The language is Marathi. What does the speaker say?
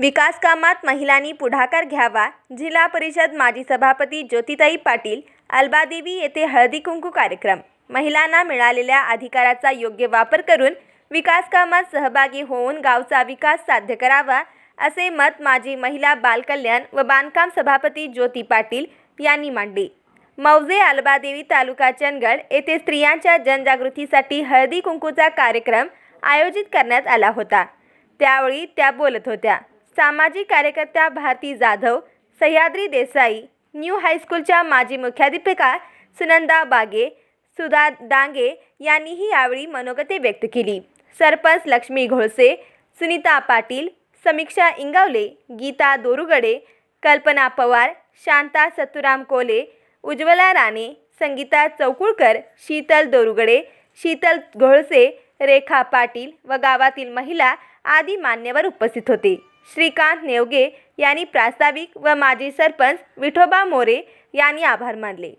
विकास कामात महिलांनी पुढाकार घ्यावा. जिल्हा परिषद माजी सभापती ज्योतिताई पाटील अल्बादेवी येथे हळदी कुंकू कार्यक्रम. महिलांना मिळालेल्या अधिकाराचा योग्य वापर करून विकास कामात सहभागी होऊन गावचा विकास साध्य करावा असे मत माजी महिला बालकल्याण व बांधकाम सभापती ज्योती पाटील यांनी मांडले. मौजे अल्बादेवी तालुका चंदगड येथे स्त्रियांच्या जनजागृतीसाठी हळदी कुंकूचा कार्यक्रम आयोजित करण्यात आला होता. त्यावेळी त्या बोलत होत्या. सामाजिक कार्यकर्त्या भारती जाधव सह्याद्री देसाई न्यू हायस्कूलच्या माजी मुख्याध्यापिका सुनंदा बागे सुधा डांगे यांनीही यावेळी मनोगते व्यक्त केली. सरपंच लक्ष्मी घोळसे सुनीता पाटील समीक्षा इंगावले गीता दोरुगडे कल्पना पवार शांता सतुराम कोले उज्ज्वला राणे संगीता चौकुळकर शीतल दोरुगडे शीतल घोळसे रेखा पाटील व गावातील महिला आदी मान्यवर उपस्थित होते. श्रीकांत नेवगे यांनी प्रास्ताविक व माजी सरपंच विठोबा मोरे यांनी आभार मानले.